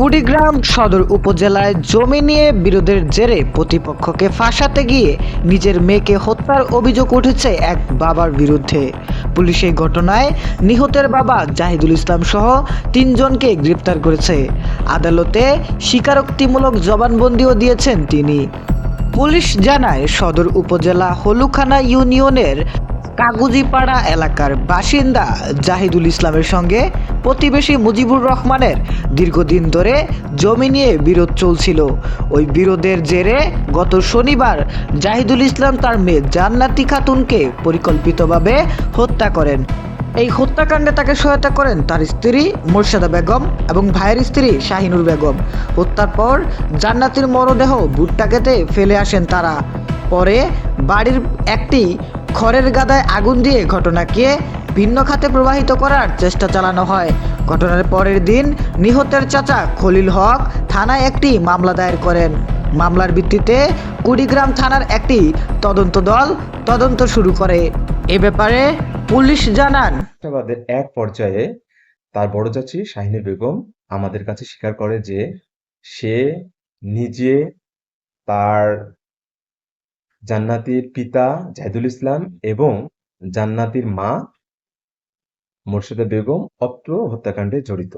কুড়িগ্রাম সদর উপজেলায় জমি নিয়ে বিরোধের জেরে প্রতিপক্ষকে ফাঁসাতে গিয়ে নিজের মেয়েকে হত্যার অভিযোগ উঠেছে এক বাবার বিরুদ্ধে। পুলিশ এই ঘটনায় নিহতের বাবা জাহিদুল ইসলাম সহ তিনজনকে গ্রেপ্তার করেছে। আদালতে স্বীকারোক্তিমূলক জবানবন্দিও দিয়েছেন তিনি। পুলিশ জানায়, সদর উপজেলা হলুখানা ইউনিয়নের কাগুজিপাড়া এলাকার বাসিন্দা জাহিদুল ইসলামের সঙ্গে প্রতিবেশী মুজিবুর রহমানের দীর্ঘদিন ধরে জমি নিয়ে বিরোধ চলছিল। ওই বিরোধের জেরে গত শনিবার জাহিদুল ইসলাম তার মেয়ে জান্নাতি খাতুনকে পরিকল্পিতভাবে হত্যা করেন। এই হত্যাকাণ্ডে তাকে সহায়তা করেন তার স্ত্রী মোর্শেদা বেগম এবং ভাইয়ের স্ত্রী শাহিনুর বেগম। হত্যার পর জান্নাতির মরদেহ ভুট্টা ফেলে আসেন তারা। পরে বাড়ির একটি খড়ের গাদায় আগুন দিয়ে ঘটনাকে ভিন্ন খাতে প্রবাহিত করার চেষ্টা চালানো হয়। ঘটনার পরের দিন নিহতের চাচা খলিল হক থানায় একটি মামলা দায়ের করেন। মামলার ভিত্তিতে কুড়িগ্রাম থানার একটি তদন্ত দল তদন্ত শুরু করে। এ ব্যাপারে পুলিশ জানান। এক পর্যায়ে তার বড় চাচি শাহিনী বেগম আমাদের কাছে স্বীকার করে যে সে নিজে তার জান্নাতির পিতা জাহিদুল ইসলাম এবং জান্নাতির মা মোর্শেদা বেগম অত্র হত্যাকাণ্ডে জড়িত।